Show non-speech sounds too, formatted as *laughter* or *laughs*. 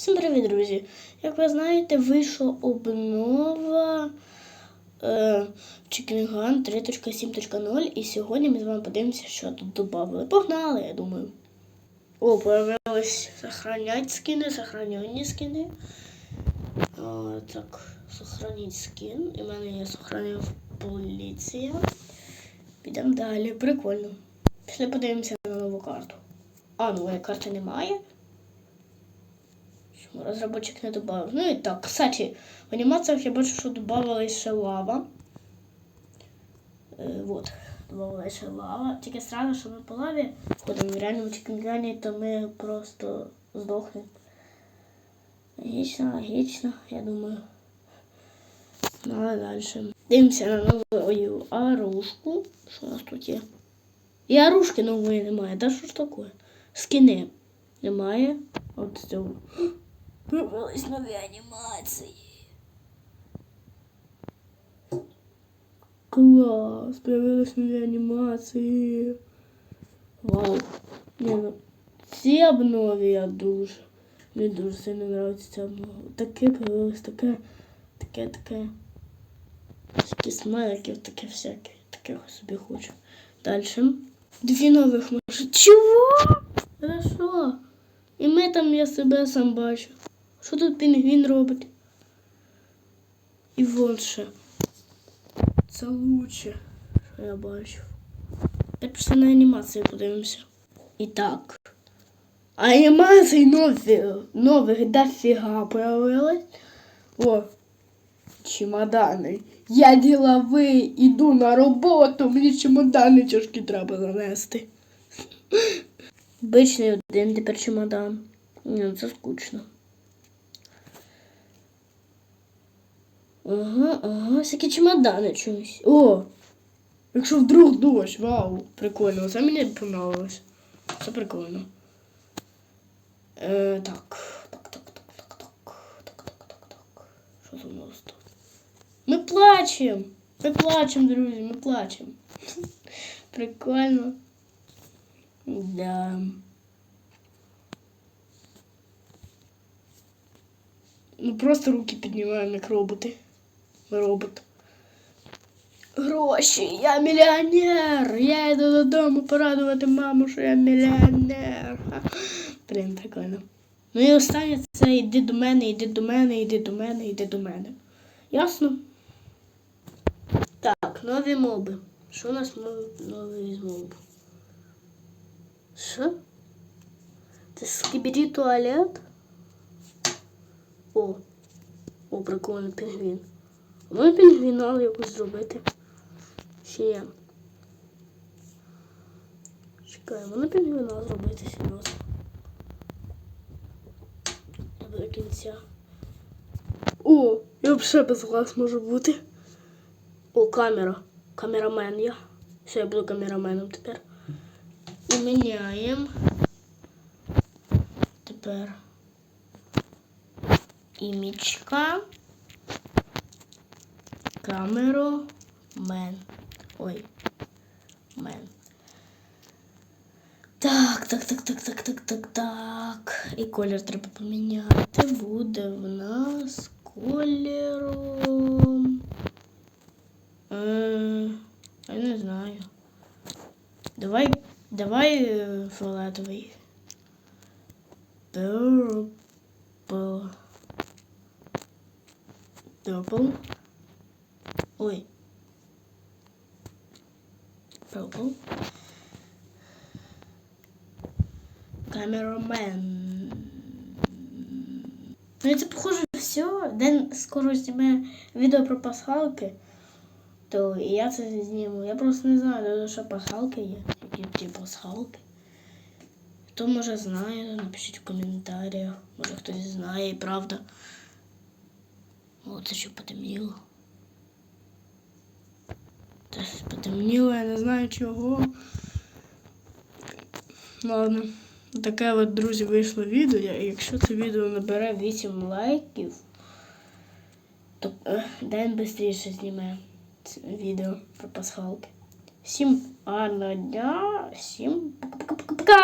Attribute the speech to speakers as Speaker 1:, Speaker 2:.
Speaker 1: Всім привіт, друзі! Як ви знаєте, вийшла обнова е, Chicken Gun 3.7.0 і сьогодні ми з вами подивимося, що тут додали. Погнали, я думаю. О, появилось сохранять скини, сохранені скини. О, так, сохраніть скин. І в мене є сохранив поліція. Підемо далі. Прикольно. Пішли подивимося на нову карту. А, нової карти немає. Чому розробочик не додав? Ну і так, кстати, в анімаціях я бачу, що додавалась ще лава. Е, вот, додавалась ще лава. Тільки сразу, що ми по лаві ходимо в реальному чекінгані, то ми просто здохнемо. Логічно, логічно, я думаю. Ну, а далі. Дивимося на нову оружку. Що у нас тут є? І оружки нової немає. Да що ж таке? Скини немає. От цього. Появились нові анімації. Клас, появились нові анімації. Вау. Не, ну, ці обнови я дуже. Мені дуже сильно подобається ця обнова. Таке появилось, таке, таке, таке. Такі смайликів, таке всяке. Таке собі хочу. Дальше. Дві нових машини. Чого? Хорошо. І ми там я себе сам бачу. Що тут пінгвін робить? І вон ще. Це лучше, що я бачу. Тепер пішли на анімацію подивимося. І так. Анімації нові, нових дофіга появилось. О, чемодани. Я діловий, іду на роботу, мені чемодани тяжкі треба занести. Обичний один тепер чемодан. Ну, це скучно. Ага, ага, всякі чемодани чомусь. О! Якщо вдруг дощ, вау, прикольно. Це мені понравилось. Це прикольно. Е, так. Так, так, так, так, так. Так, так, так, так. Що за нас тут? Ми плачемо. Ми плачемо, друзі, ми плачемо. *laughs* Прикольно. Да. Ну просто руки піднімаємо, як роботи. Робот. Гроші, я мільйонер. Я йду додому порадувати маму, що я мільйонер. Блін, прикольно. Ну і останнє це йди до мене, йди до мене, йди до мене, йди до мене. Ясно? Так, нові моби. Що у нас нові- нові з моб? Що? Це скибіді туалет? О, о, прикольно, пінгвін. А Можна пінгвіна якось зробити? Ще є. Чекай, можна пінгвіна зробити серйозно. До кінця. О, я взагалі без глаз можу бути. О, камера. Камерамен я. Все, я буду камераменом тепер. І міняємо. Тепер імічка. Камеру. Мен. Ой. Мен. Так, так, так, так, так, так, так, так. І колір треба поміняти. Буде в нас кольором. Е, Я не знаю. Давай, давай е, фіолетовий. Purple. Purple. Ой. Purple. Камерамен. Ну, це похоже все. День скоро зніме відео про пасхалки. То і я це зніму. Я просто не знаю, де що пасхалки є. Які ті пасхалки. Хто може знає, напишіть в коментарях. Може хтось знає і правда. О, це що потемніло. Це щось потемніло, я не знаю чого. Ладно. Таке от, друзі, вийшло відео. Якщо це відео набере 8 лайків, то е, Ден швидше зніме відео про пасхалки. Всім гарного дня, всім пока-пока-пока-пока!